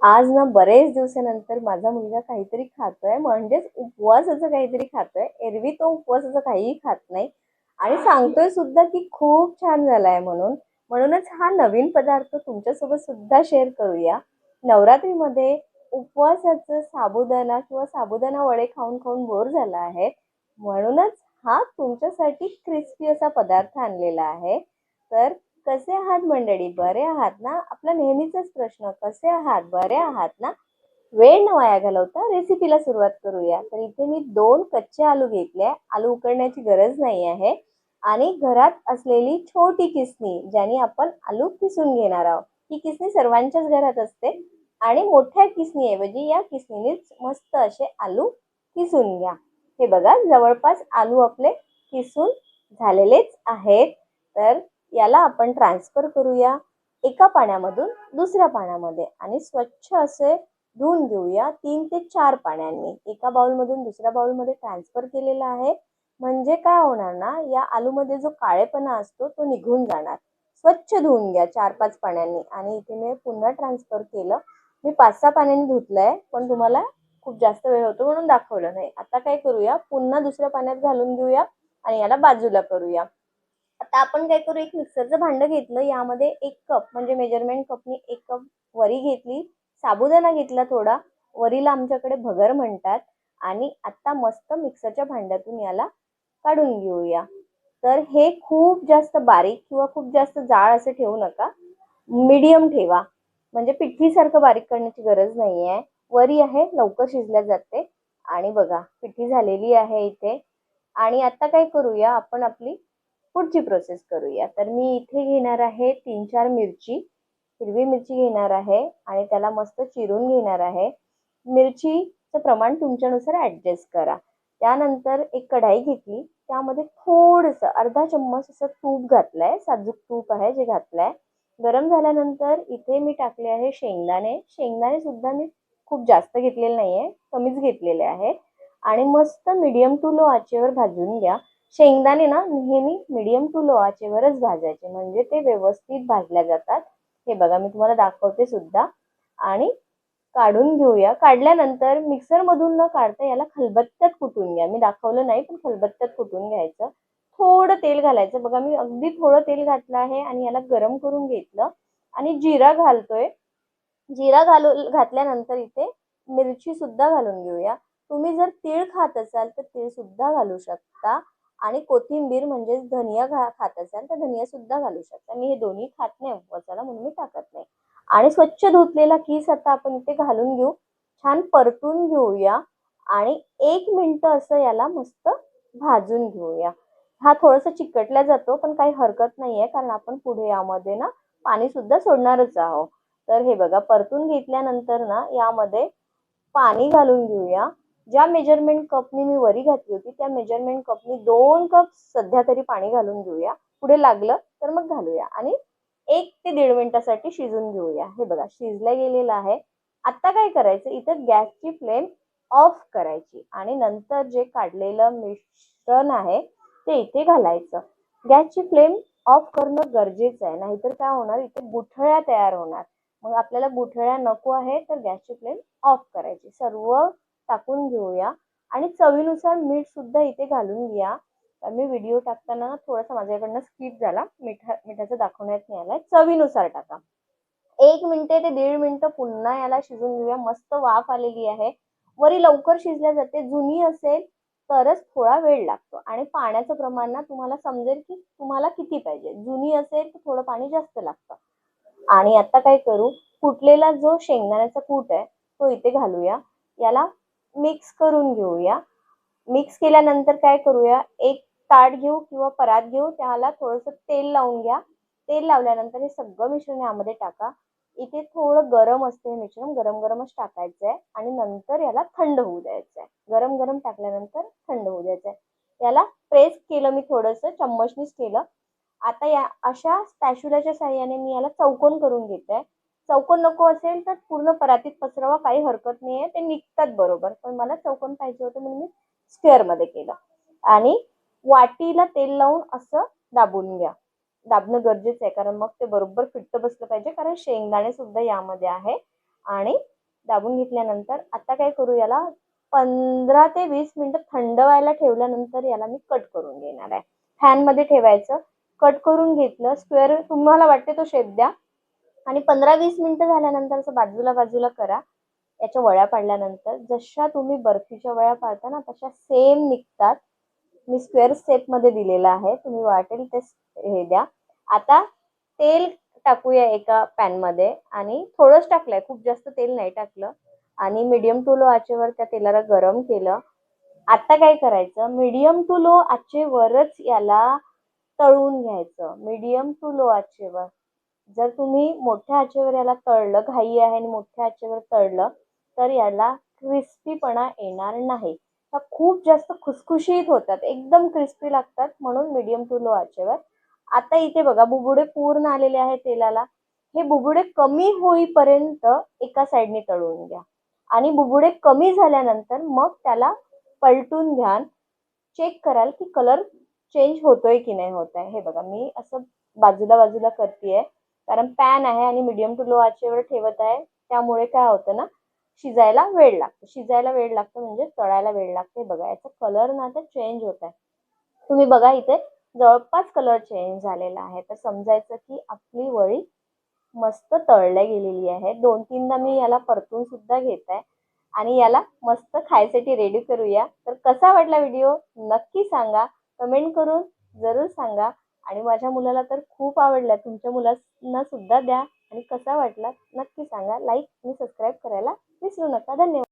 आज ना बरेच दिवसानंतर माझा मुलगा काहीतरी खातोय म्हणजेच उपवासाचं काहीतरी खातोय. एरवी तो उपवासाचं काहीही खात नाही. आणि सांगतोय सुद्धा की खूप छान झालाय म्हणून. म्हणूनच हा नवीन पदार्थ तुमच्यासोबत सुद्धा शेअर करूया. नवरात्रीमध्ये उपवासाचं साबुदाणा किंवा साबुदाणा वडे खाऊन खाऊन बोर झाला आहे. म्हणूनच हा तुमच्यासाठी क्रिस्पी असा पदार्थ आणलेला आहे. तर कसे आहात मंडळी? बरे आहात ना? आपला नेहमीचाच प्रश्न कसे आहात? बरे आहात ना? वेळ न वाया घालवता रेसिपीला सुरुवात करूया. तर इथे मी दोन कच्चे आलू घेतले आलू उकडण्याची गरज नाही आहे. आणि घरात असलेली छोटी किसणी ज्याने आपण आलू किसून घेणार आहोत. ही किसणी सर्वांच्याच घरात असते. आणि मोठ्या किसणीऐवजी या किसणीनेच मस्त असे आलू किसून घ्या. हे बघा जवळपास आलू आपले किसून झालेलेच आहेत. तर याला आपण ट्रान्सफर करूया एका पाण्यामधून दुसऱ्या पाण्यामध्ये आणि स्वच्छ असे धुवून घेऊया तीन ते चार पाण्याने. एका बाउलमधून दुसऱ्या बाउलमध्ये ट्रान्सफर केलेला आहे. म्हणजे काय होणार ना या आलूमध्ये जो काळेपणा असतो तो निघून जाणार. स्वच्छ धुवून घ्या चार पाच पाण्याने. आणि इथे मी पुन्हा ट्रान्सफर केलं. मी पाच सहा पाण्याने आहे पण तुम्हाला खूप जास्त वेळ होतो म्हणून दाखवलं नाही. आता काय करूया? पुन्हा दुसऱ्या पाण्यात घालून घेऊया आणि याला बाजूला करूया. आता आपण काय करू एक मिक्सरचं भांडं घेतलं यामध्ये एक कप म्हणजे मेजरमेंट कपनी एक कप वरी घेतली साबुदाणा घेतला थोडा वरीला आमच्याकडे भगर म्हणतात आणि आता मस्त मिक्सरच्या भांड्यातून याला काढून घेऊया. तर हे खूप जास्त बारीक किंवा खूप जास्त जाळ असं ठेवू नका. मीडियम ठेवा. म्हणजे पिठीसारखं बारीक करण्याची गरज नाही आहे वरी आहे लवकर शिजल्या जाते. आणि बघा पिठी झालेली आहे इथे. आणि आता काय करूया आपण आपली पुढची प्रोसेस करूया. तर मी इथे घेणार आहे तीन चार मिरची. हिरवी मिरची घेणार आहे आणि त्याला मस्त चिरून घेणार आहे. मिरचीचं प्रमाण तुमच्यानुसार ॲडजस्ट करा. त्यानंतर एक कढाई घेतली. त्यामध्ये थोडंसं अर्धा चम्मच असं तूप घातलं आहे साजूक तूप आहे जे घातलं आहे गरम झाल्यानंतर इथे मी टाकले आहे शेंगदाणे. शेंगदाणे सुद्धा मी खूप जास्त घेतलेले नाही आहे कमीच घेतलेले आहे आणि मस्त मीडियम टू लो आचेवर भाजून घ्या. शेंगदाणे ना नेहमी मिडियम टू लो आचेवरच भाजायचे. म्हणजे ते व्यवस्थित भाजल्या जातात. हे बघा मी तुम्हाला दाखवते सुद्धा. आणि काढून घेऊया. काढल्यानंतर मिक्सरमधून न काढता याला खलबत्त्यात कुटून घ्या. मी दाखवलं नाही पण खलबत्त्यात कुटून घ्यायचं. थोडं तेल घालायचं. बघा मी अगदी थोडं तेल घातलं आहे आणि याला गरम करून घेतलं. आणि जिरा घालतोय. जिरा घालू घातल्यानंतर इथे मिरची सुद्धा घालून घेऊया. तुम्ही जर तीळ खात असाल तर तीळ सुद्धा घालू शकता. आणि कोथिंबीर म्हणजेच धनिया घा खात असाल तर धनिया सुद्धा घालू शकता. मी हे दोन्ही खात नाही उपवासाला म्हणून मी टाकत नाही. आणि स्वच्छ धुतलेला किस आता आपण इथे घालून घेऊ. छान परतून घेऊया आणि एक मिनिट असं याला मस्त भाजून घेऊया. हा थोडासा चिकटला जातो पण काही हरकत नाही आहे कारण आपण पुढे यामध्ये ना पाणी सुद्धा सोडणारच आहोत. तर हे बघा परतून घेतल्यानंतर ना यामध्ये पाणी घालून घेऊया. ज्या मेजरमेंट कपनी मी वरी घातली होती त्या मेजरमेंट कपनी दोन कप सध्या तरी पाणी घालून घेऊया. पुढे लागलं तर मग घालूया. आणि एक ते दीड मिनिटासाठी शिजून घेऊया. हे बघा शिजलं गेलेलं आहे. आता काय करायचं? इथं गॅसची फ्लेम ऑफ करायची. आणि नंतर जे काढलेलं मिश्रण आहे ते इथे घालायचं. गॅसची फ्लेम ऑफ करणं गरजेचं आहे. नाहीतर काय होणार? इथे गुठळ्या तयार होणार. मग आपल्याला गुठळ्या नको आहे तर गॅसची फ्लेम ऑफ करायची. सर्व टाकून घेऊया. आणि चवीनुसार मीठ सुद्धा इथे घालून घ्या. मी व्हिडिओ टाकताना थोडासा माझ्याकडनं स्किप झाला. मिठा मिठाचं दाखवण्यात नाही आलाय. चवीनुसार टाका. एक मिनिटे ते दीड मिनिटं पुन्हा याला शिजून घेऊया. मस्त वाफ आलेली आहे. वरी लवकर शिजल्या जाते. जुनी असेल तरच थोडा वेळ लागतो. आणि पाण्याचं प्रमाण ना तुम्हाला समजेल की तुम्हाला किती पाहिजे. जुनी असेल तर थोडं पाणी जास्त लागतं. आणि आता काय करू? कुटलेला जो शेंगदाण्याचा कूट आहे तो इथे घालूया. याला मिक्स करून घेऊया. मिक्स केल्यानंतर काय करूया? एक ताट घेऊ किंवा परात घेऊ त्याला थोडंसं तेल लावून घ्या. तेल लावल्यानंतर हे सगळं मिश्रण यामध्ये टाका. इथे थोडं गरम असते हे मिश्रण. गरम गरमच टाकायचं आहे आणि नंतर याला थंड होऊ द्यायचं आहे गरम गरम टाकल्यानंतर थंड होऊ द्यायचं आहे याला प्रेस केलं मी थोडंसं चम्मचनीच केलं. आता या अशा स्पॅशुलाच्या साह्याने मी याला चौकोन करून घेत आहे चौकोन नको असेल तर पूर्ण परातीत पसरवा काही हरकत नाही आहे ते निघतात बरोबर. पण मला चौकोन पाहिजे होतं म्हणून मी स्क्वेअरमध्ये केलं. आणि वाटीला तेल लावून असं दाबून घ्या. दाबणं गरजेचं आहे कारण मग ते बरोबर फिट्ट बसलं पाहिजे कारण शेंगदाणे सुद्धा यामध्ये आहे. आणि दाबून घेतल्यानंतर आता काय करू याला? पंधरा ते वीस मिनिटं थंड व्हायला ठेवल्यानंतर याला मी कट करून घेणार आहे. फॅनमध्ये ठेवायचं. कट करून घेतलं. स्क्वेअर तुम्हाला वाटते तो शेप द्या. आणि पंधरा वीस मिनिटं झाल्यानंतर असं बाजूला बाजूला करा. याच्या वळ्या पाडल्यानंतर जशा तुम्ही बर्फीच्या वळ्या पाडता ना तशा सेम निघतात. मी स्क्वेअर स्टेपमध्ये दिलेलं आहे. तुम्ही वाटेल ते हे द्या. आता तेल टाकूया एका पॅनमध्ये आणि थोडंच टाकलंय. खूप जास्त तेल नाही टाकलं. आणि मीडियम टू लो आचेवर त्या तेलाला गरम केलं. आता काय करायचं? मीडियम टू लो आचेवरच याला तळून घ्यायचं. मीडियम टू लो आचेवर. जर तुम्ही मोठ्या आचेवर याला तळलं घाई आहे आणि मोठ्या आचेवर तळलं तर याला क्रिस्पीपणा येणार नाही. ह्या खूप जास्त खुसखुशीत होतात एकदम क्रिस्पी लागतात म्हणून मीडियम टू लो आचेवर. आता इथे बघा बुबुडे पूर्ण आलेले आहे तेलाला. हे बुबुडे कमी होईपर्यंत एका साईडने तळून घ्या. आणि बुबुडे कमी झाल्यानंतर मग त्याला पलटून घ्या चेक कराल की कलर चेंज होतोय की नाही होत आहे. हे बघा मी असं बाजूला बाजूला करते कारण पॅन आहे आणि मीडियम टू लो आचेवर ठेवत आहे. त्यामुळे काय होतं ना शिजायला वेळ लागतो. शिजायला वेळ लागतो म्हणजे तळायला वेळ लागते. बघा याचा कलर ना आता चेंज होत आहे. तुम्ही बघा इथे जवळपास कलर चेंज झालेला आहे. तर समजायचं की आपली वळी मस्त तळल्या गेलेली आहे. दोन तीनदा मी याला परतून सुद्धा घेत आहे. आणि याला मस्त खायसाठी रेडी करूया. तर कसा वाटला व्हिडिओ नक्की सांगा. कमेंट करून जरूर सांगा. आणि माझ्या मुलाला तर खूप आवडला. तुमच्या मुलांना सुद्धा द्या आणि कसा वाटला नक्की सांगा. लाईक आणि सबस्क्राईब करायला विसरू नका. धन्यवाद.